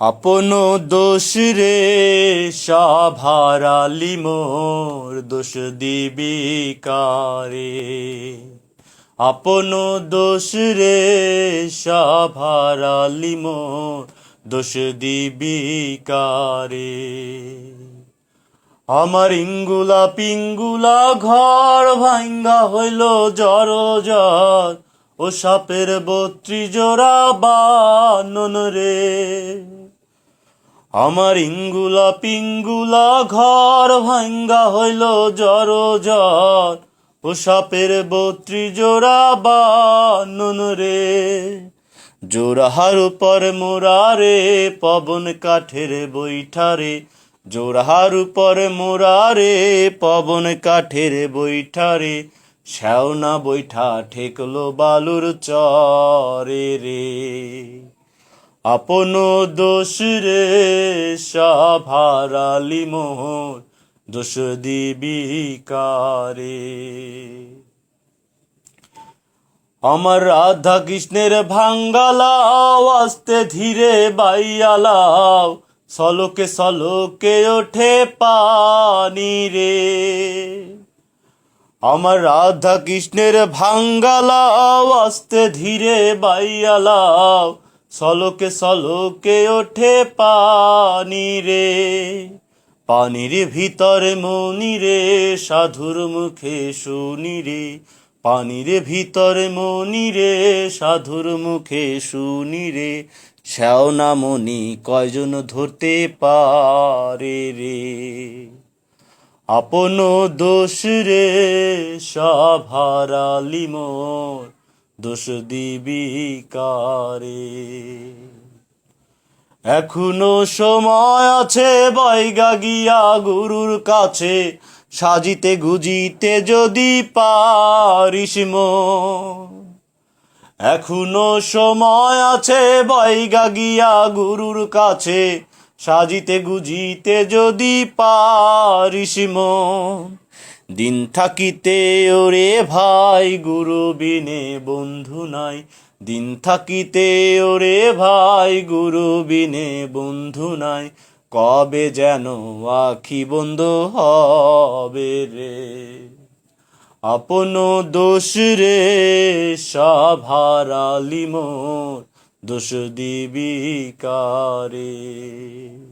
আপন দোষ রে সাভারালি মোর দোষ দিবি কারে? আপন দোষ রে সাভারালি মোর দোষ দিবি কারে? আমার ইঙ্গুলা পিঙ্গুলা ঘর ভাঙ্গা হইল জড় জর, ও সাপের বত্রি জোড়া বানন রে। আমার ইঙ্গুলা পিঙ্গুলা ঘর ভাঙ্গা হইল জড় জর। ও সাপের বত্রি জোড়া বানন রে। জোড়াহার উপর মোরা রে, পবন কাঠের বৈঠারে জোড়াহার উপর মোরা রে, পবন কাঠের বৈঠারে শ্যাওনা বৈঠা ঠেকলো বালুর চরে রে। আপন দোষ রে, সাভারালি মোহর দোষ দিবি কারে। আমার রাধা কৃষ্ণের ভাঙ্গালাও আস্তে ধীরে বাইয়ালাও সলকে সলকে ওঠে পানি রে। আমার রাধা কৃষ্ণের ভাঙ্গালাও আস্তে ধীরে বাইয়ালাও সলকে সলকে ওঠে পানি রে, পানির ভিতরে মনি রে, সাধুর মুখে শুনি রে। পানির ভিতরে মনি রে, সাধুর মুখে শুনি রে। শ্যাওনা মনি, কয়জন ধরতে পারে রে? আপন দোষ রে সাভারালি মোর। দোষ দিবি কারে? এখনও সময় আছে বৈগা গিয়া গুরুর কাছে, সাজিতে গুজিতে যদি পারিস এখনও সময় আছে বৈগা গিয়া গুরুর কাছে, সাজিতে গুজিতে যদি পারিস দিন থাকিতে ওরে ভাই গুরু বিনে বন্ধু নাই। দিন থাকিতে ওরে ভাই গুরু বিনে বন্ধু নাই। কবে যেন আখি বন্ধ হবে রে? আপন দোষ রে সাভারালি মোর, দোষ দিবি কারে?